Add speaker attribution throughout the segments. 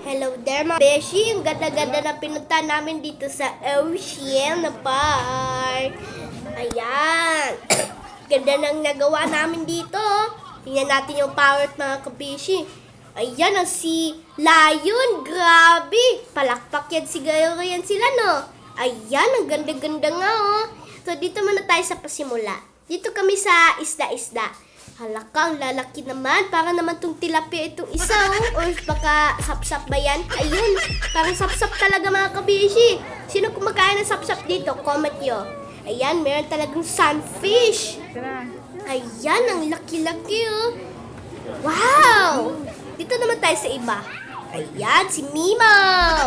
Speaker 1: Hello there mga beshi. Ang ganda-ganda na pinunta namin dito sa Ocean Park. Ayan. ganda nang nagawa namin dito. Tingnan natin yung power mga kabeshi. Ayan ang si Lion. Grabe. Palakpak yan siguro yan sila no. Ayan, ang ganda-ganda nga oh. So dito muna tayo sa pasimula. Dito kami sa isda-isda. Halakang lalaki naman. Para naman tong tilapia itong isa, oh. Or baka sapsap ba yan? Ayun, parang sapsap talaga mga kabishi. Sino kumakain ng sapsap dito? Comment nyo. Ayan, meron talagang sunfish. Ayan, ang laki-laki, oh. Wow! Dito naman tayo sa iba. Ayan, si Mimaw.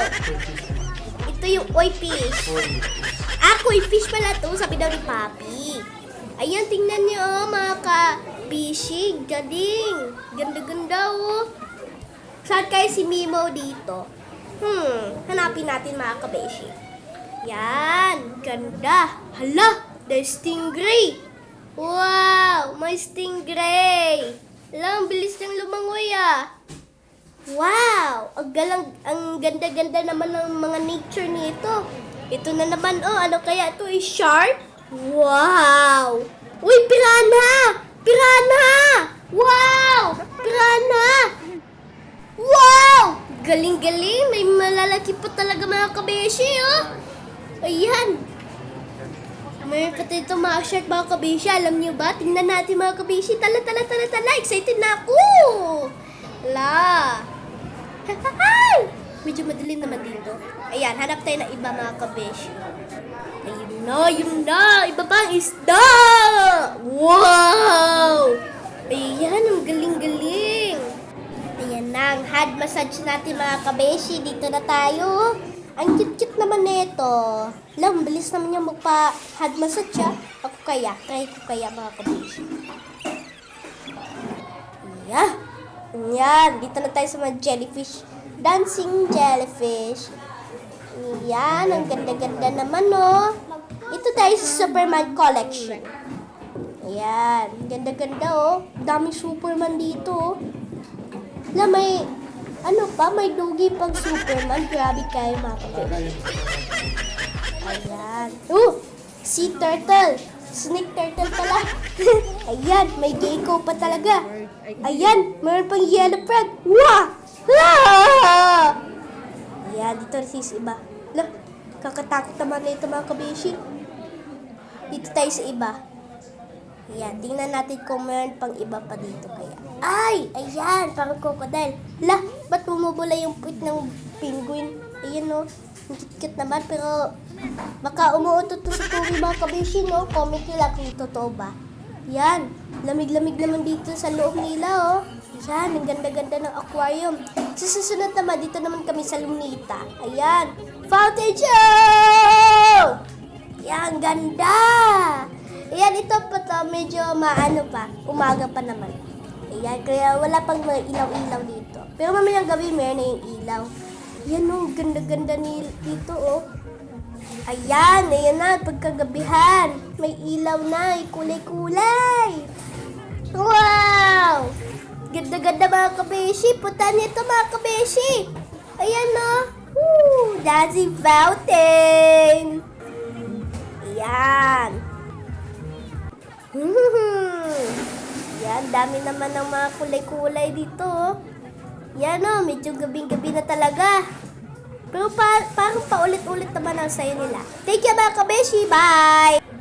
Speaker 1: Ito yung oy fish. Ah, koi fish pala to, sabi daw ni Papi. Ayan, tingnan niyo, oh, mga ka-bishi. Galing. Ganda-ganda, oh. Saan kayo si Mimo dito? Hmm, hanapin natin mga ka-bishi. Yan, ganda. Hala, there's stingray. Wow, may stingray. Hala, ang bilis niyang lumangoy ah. Wow! Ang galang, ang ganda-ganda naman ng mga nature nito. Ito na naman, oh, ano kaya ito? Is shark? Wow! Uy, piranha! Piranha! Wow! Piranha! Wow! Galing-galing! May malalaki pa talaga mga kabeshi, oh! Ayan! Mayroon pa dito mga shark mga kabeshi. Alam niyo ba? Tingnan natin mga kabeshi. Tala, tala, tala, tala. Excited na ako! La! Hay! Medyo madilim naman dito. Ayan, hanap tayo ng iba mga kabesh. Ayun na, yun na! Iba pa ang isda! Wow! Ayan, ang galing-galing! Ayan na, ang hand massage natin mga kabeshi. Dito na tayo. Ang cute-cute naman nito. Alam, bilis naman yung magpa-hand massage ah. Ako kaya, try ko kaya mga kabeshi. Yeah. Yan, dito na tayo sa mga jellyfish. Dancing jellyfish. Yan, ang ganda-ganda naman, no? Ito tayo sa Superman collection. Ayan, ganda-ganda, oh. Daming Superman dito, oh. Na may, ano pa, may dugi pang Superman. Grabe kayo, mga kapatid. Ayan. Oh, sea turtle. Snake turtle pala. Ayan, may gecko pa talaga. Ayan, mayroon pang yellow frog. Wow! Ah! Sis iba. Lah, kakatakot naman na ito mga kabeshi. Dito tayo sa iba. Ayan, tingnan natin kung mayroon pang iba pa dito kaya. Ay! Ayan, parang crocodile. Lah, ba't bumubula yung puwit ng penguin? Ayan no, ang cute naman pero baka umuutot to sa tubig mga kabeshi no? Comment nyo lang kung totoo ba. Yan, lamig-lamig naman dito sa loob nila oh. Yan, ang ganda-ganda ng aquarium. Sa susunod naman, dito naman kami sa Lunita. Ayan, Fountain Show! Yan, ganda! Ayan, ito pa to, medyo maano pa, umaga pa naman. Ayan, kaya wala pang ilaw-ilaw dito. Pero mamayang gabi, meron na yung ilaw. Yan oh, ganda-ganda dito oh. Ayan, ayan na, pagkagabihan. May ilaw na, eh, kulay-kulay. Wow! Ganda-ganda mga kabeshi. Puta nito mga kabeshi. Ayan na. Woo! Dancing fountain. Ayan. Hmm. Yan, dami naman ng mga kulay-kulay dito. oh. Yan o, medyo gabing-gabi na talaga. Pero pa, parang paulit-ulit naman ang sayo nila. Thank you mga kabeshi. Bye!